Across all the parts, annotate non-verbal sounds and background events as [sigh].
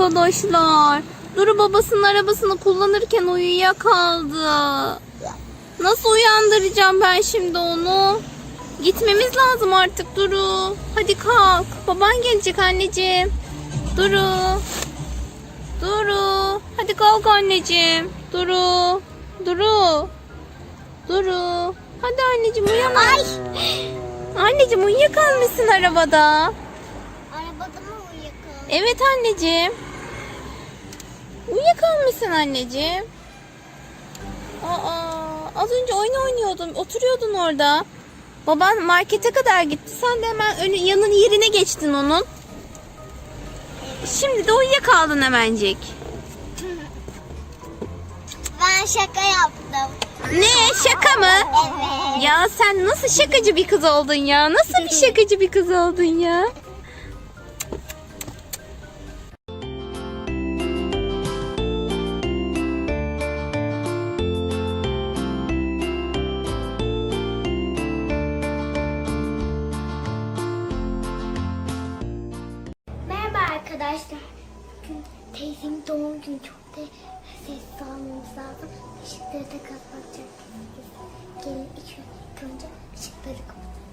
arkadaşlar. Duru babasının arabasını kullanırken uyuyakaldı. Nasıl uyandıracağım ben şimdi onu? Gitmemiz lazım artık Duru. Hadi kalk. Baban gelecek anneciğim. Duru. Duru. Hadi kalk anneciğim. Duru. Duru. Duru. Hadi anneciğim uyan. Ay. Anneciğim uyuyakalmışsın arabada. Arabada mı uyuyakaldım? Evet anneciğim. Uyuyakalmışsın anneciğim. Aa, az önce oyun oynuyordun. Oturuyordun orada. Baban markete kadar gitti. Sen de hemen önü, yanın yerine geçtin onun. Şimdi de uyuyakaldın hemencik. Ben şaka yaptım. Ne şaka mı? Evet. Ya sen nasıl şakacı bir kız oldun ya? Nasıl bir [laughs] şakacı bir kız oldun ya? Arkadaşlar. Bugün teyzemin doğum günü çok da ses almamız lazım. Işıkları da kapatacak. Gelin ilk, ilk önce ışıkları kapatalım.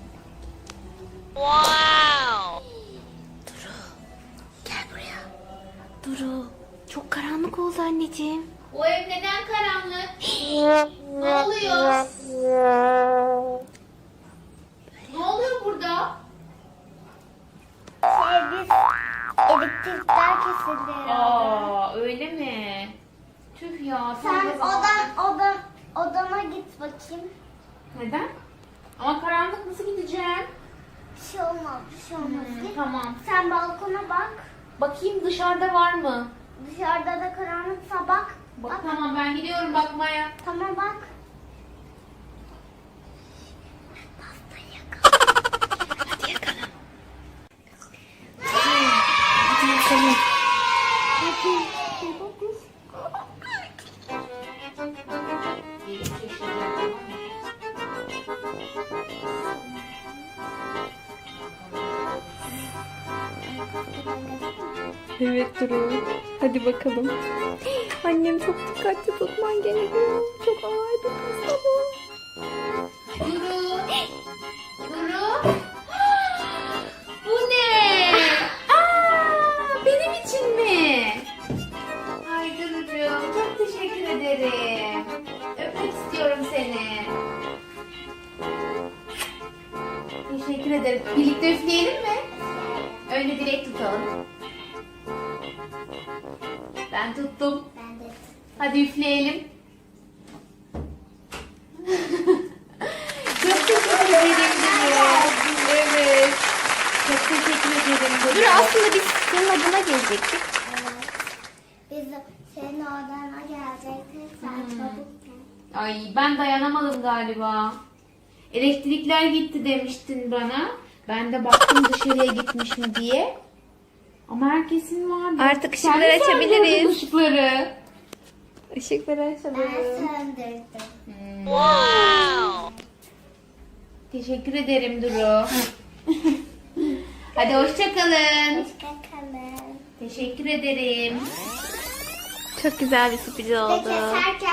Gel buraya. Duru. Çok karanlık oldu anneciğim. O ev neden karanlık? [laughs] elektrikler kesildi herhalde. Aa öyle mi? Tüh ya. Sen de odan, odan, odana git bakayım. Neden? Ama karanlık nasıl gideceğim? Bir şey olmaz, bir şey olmaz. Hmm, Git. tamam. Sen balkona bak. Bakayım dışarıda var mı? Dışarıda da karanlıksa bak. Bak, Bak. tamam ben gidiyorum bakmaya. Tamam bak. Evet Duru. Hadi bakalım. Annem çok dikkatli tutman gerekiyor. Çok ağır bir hasta bu. Duru. Teşekkür ederim. Birlikte üfleyelim mi? Önce dilek tutalım. Ben tuttum. Ben de. Hadi üfleyelim. Çok teşekkür ederim. Evet. Çok teşekkür ederim. Dur aslında biz senin adına gelecektik. Evet. Biz senin odana gelecektik. Sen çabuk gel. Ay ben dayanamadım galiba. Elektrikler gitti demiştin bana. Ben de baktım dışarıya gitmiş mi diye. Ama herkesin vardı. Artık Sen mi ışıkları söndürdün açabiliriz. ışıkları. Işıkları Ben açalım. söndürdüm. Teşekkür ederim Duru. [laughs] Hadi hoşçakalın. Hoşçakalın. Teşekkür ederim. Çok güzel bir sürpriz Ve oldu. keserken